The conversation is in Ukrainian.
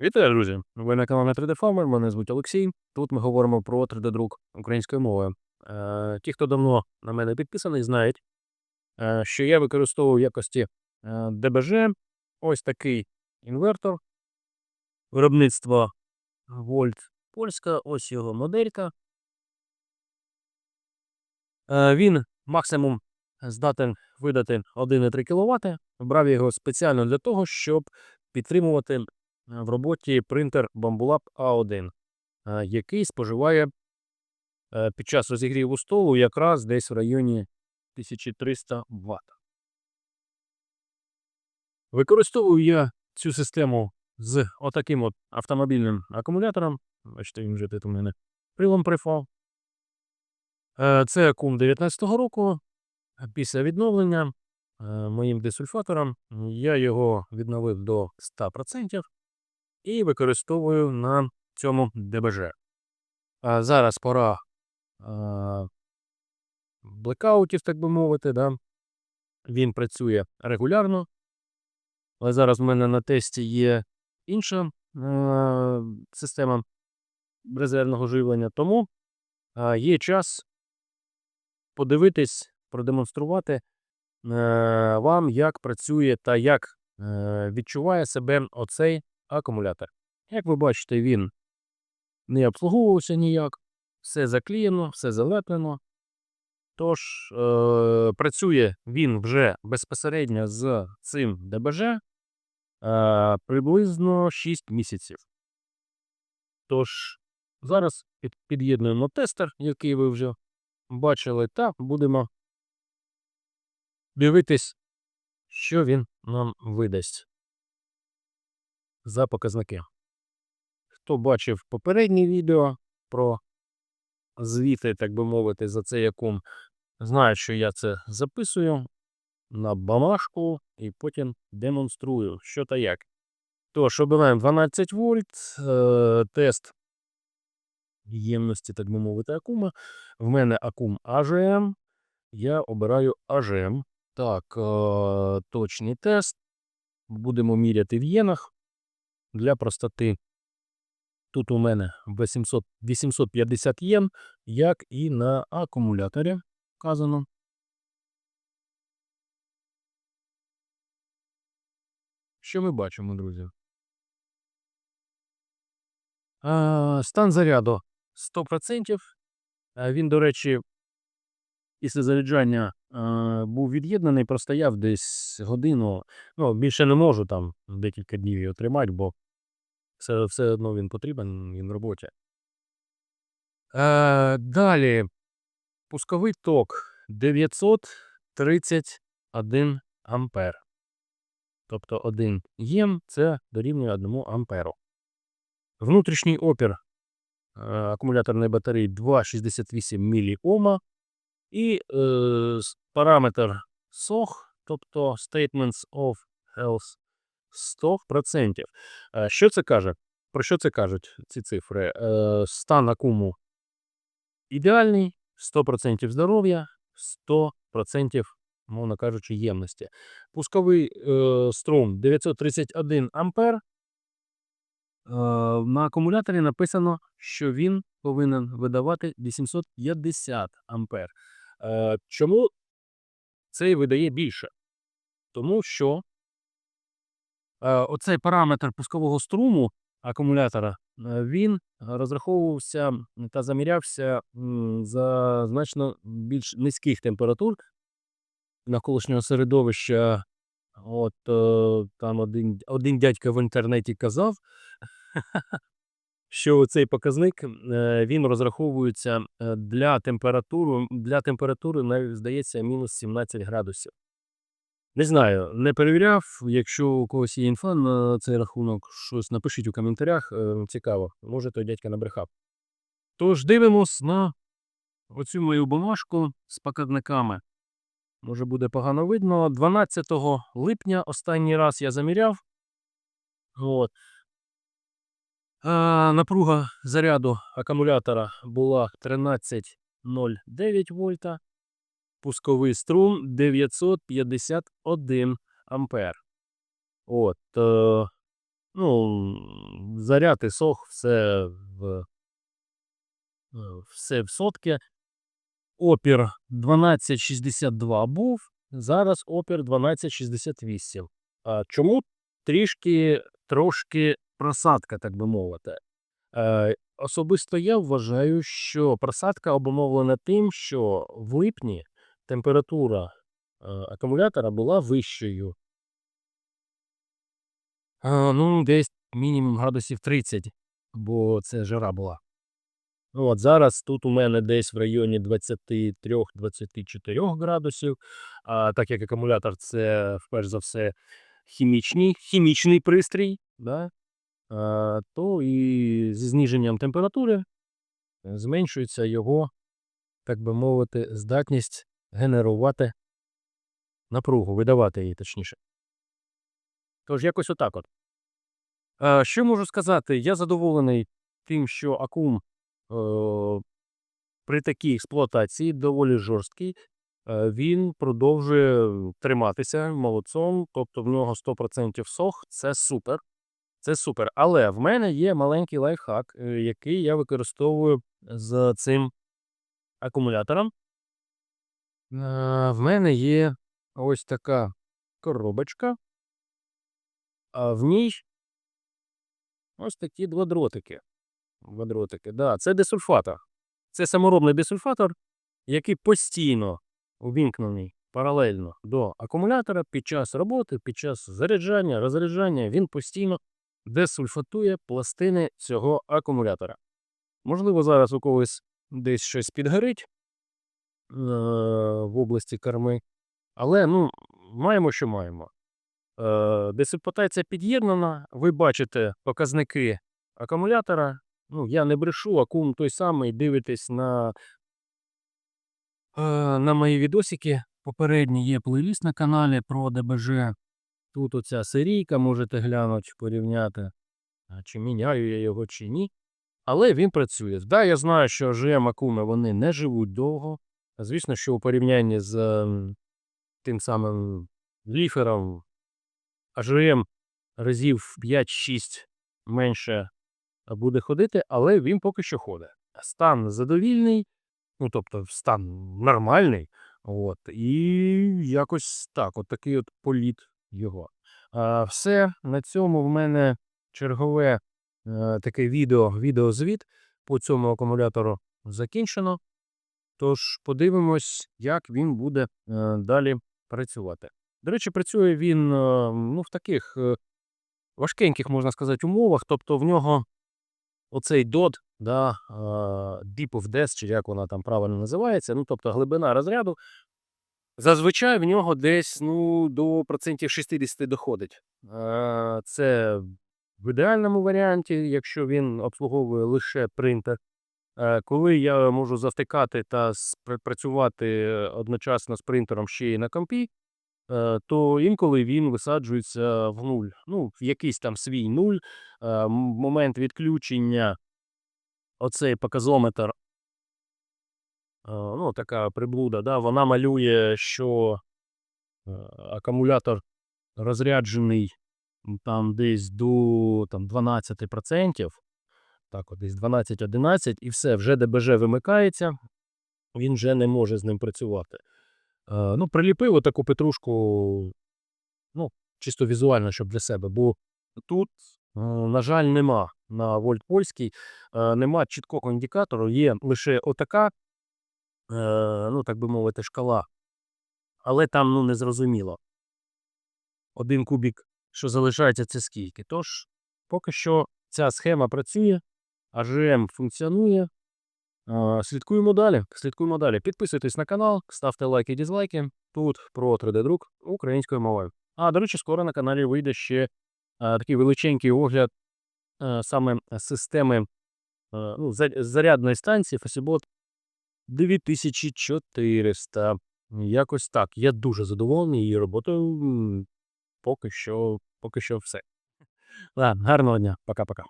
Вітаю, друзі! Ви на каналі 3D Farmer, мене звуть Олексій. Тут ми говоримо про 3D-друк українською мовою. Е, ті, хто давно на мене підписаний, знають, е, що я використовую в якості е, ДБЖ ось такий інвертор виробництва Вольт Польська, ось його моделька. Він максимум здатен видати 1,3 кВт. Брав його спеціально для того, щоб підтримувати в роботі принтер Bambulab A1, е, який споживає е, під час розігріву столу якраз десь в районі 1300 Вт. Використовую я цю систему з отаким от автомобільним акумулятором. Бачите, він вже тут у мене прилом прифав. Е, Це акум 19-го року. Після відновлення е, моїм десульфатором я його відновив до 100% і використовую на цьому ДБЖ. Зараз пора блекаутів, так би мовити. Да? Він працює регулярно. Але зараз в мене на тесті є інша система резервного живлення, тому є час подивитись, продемонструвати е, вам, як працює та як е, відчуває себе оцей акумулятор. Як ви бачите, він не обслуговувався ніяк, все заклеєно, все залеплено. Тож, е, працює він вже безпосередньо з цим ДБЖ е, приблизно 6 місяців. Тож, зараз під, під'єднуємо тестер, який ви вже бачили, та будемо дивитись, що він нам видасть за показники. Хто бачив попереднє відео про звіти, так би мовити, за цей якум, знає, що я це записую на бумажку і потім демонструю, що та як. Тож, обираємо 12 вольт, е, тест ємності, так би мовити, акума. В мене акум AGM. Я обираю AGM. Так, е, точний тест. Будемо міряти в єнах для простоти. Тут у мене 800, 850 єн, як і на акумуляторі вказано. Що ми бачимо, друзі? А, стан заряду 100%. Він, до речі, після заряджання а, був від'єднаний, простояв десь годину. Ну, більше не можу там декілька днів його тримати, бо все, все одно він потрібен, він в роботі. Е, далі. Пусковий ток 931 ампер. Тобто 1 єм це дорівнює 1 амперу. Внутрішній опір е, акумуляторної батареї 2,68 мОм. І е, параметр SOH, тобто Statements of Health 100%. Е, Що це каже? Про що це кажуть ці цифри? Е, Стан акуму ідеальний, 100% здоров'я, 100%, мовно кажучи, ємності. Пусковий е, струм 931 ампер. Е, на акумуляторі написано, що він повинен видавати 850 ампер. Е, чому цей видає більше? Тому що е, оцей параметр пускового струму акумулятора е, він розраховувався та замірявся за значно більш низьких температур навколишнього середовища. От там один, один дядько в інтернеті казав, що цей показник е, він розраховується е, для температури, для температури, навіть здається, мінус 17 градусів. Не знаю, не перевіряв. Якщо у когось є інфа на цей рахунок, щось напишіть у коментарях. е, Цікаво, може той дядька набрехав. Тож дивимось на оцю мою бумажку з показниками. Може буде погано видно. 12 липня останній раз я заміряв. От. Напруга заряду акумулятора була 13,09 вольта. Пусковий струм 951 ампер. От, е, ну, заряд і сох, все в, е, все в сотки. Опір 1262 був, зараз опір 1268. А чому трішки трошки просадка, так би мовити? Е, особисто я вважаю, що просадка обумовлена тим, що в липні температура е, акумулятора була вищою. Е, ну, десь мінімум градусів 30, бо це жара була. Ну, От зараз тут у мене десь в районі 23-24 градусів. А так як акумулятор це, вперш за все, хімічний, хімічний пристрій, да? А, то і зі зниженням температури зменшується його, так би мовити, здатність генерувати напругу, видавати її точніше. Тож якось отак от. Що можу сказати? Я задоволений тим, що акум е, при такій експлуатації доволі жорсткий. Е, Він продовжує триматися молодцом, тобто в нього 100% сох, це супер. Це супер. Але в мене є маленький лайфхак, е, який я використовую з цим акумулятором. Е, В мене є ось така коробочка, а в ній ось такі два дротики. Два дротики. Да, це десульфатор. Це саморобний десульфатор, який постійно увімкнений паралельно до акумулятора під час роботи, під час заряджання, розряджання, він постійно десульфатує пластини цього акумулятора. Можливо, зараз у когось десь щось підгорить е, в області корми, але ну, маємо, що маємо. Е, Десульфатація під'єднана, ви бачите показники акумулятора. Ну, я не брешу, акум той самий, дивитесь на, е, на мої відосики. Попередній є плейліст на каналі про ДБЖ. Тут оця серійка, можете глянути, порівняти, чи міняю я його, чи ні. Але він працює. Да, я знаю, що GM акуми вони не живуть довго. Звісно, що у порівнянні з ем, тим самим ліфером AGM разів 5-6 менше буде ходити, але він поки що ходить. Стан задовільний, ну тобто стан нормальний. От, і якось так, от такий от політ його. А, все, на цьому в мене чергове е, таке відео, відеозвіт по цьому акумулятору закінчено. Тож подивимось, як він буде е, далі працювати. До речі, працює він е, ну, в таких е, важкеньких, можна сказати, умовах. Тобто в нього оцей дот, да, е, Deep of Death, чи як вона там правильно називається, ну, тобто глибина розряду, зазвичай в нього десь ну, до процентів 60 доходить. Е, Це в ідеальному варіанті, якщо він обслуговує лише принтер. Е, Коли я можу завтикати та працювати одночасно з принтером ще й на компі, е, то інколи він висаджується в нуль. Ну, в якийсь там свій нуль. Е, Момент відключення, оцей показометр, е, ну, така приблуда, да, вона малює, що е, акумулятор розряджений там десь до там, 12%. Так, десь 12-11, і все, вже ДБЖ вимикається, він вже не може з ним працювати. Е, ну, приліпив отаку петрушку, ну, чисто візуально, щоб для себе, бо тут, е, на жаль, нема на вольт польський, е, нема чіткого індикатору, є лише отака, е, ну, так би мовити, шкала. Але там ну, незрозуміло. Один кубік, що залишається, це скільки. Тож, поки що ця схема працює, AGM функціонує. Е, Слідкуємо далі. Слідкуємо далі. Підписуйтесь на канал, ставте лайки і дізлайки. Тут про 3D-друк українською мовою. А, до речі, скоро на каналі вийде ще е, такий величенький огляд е, саме системи е, ну, зарядної станції Fosibot 2400. Якось так. Я дуже задоволений її роботою. Поки що, поки що все. Ладно, гарного дня. Пока-пока.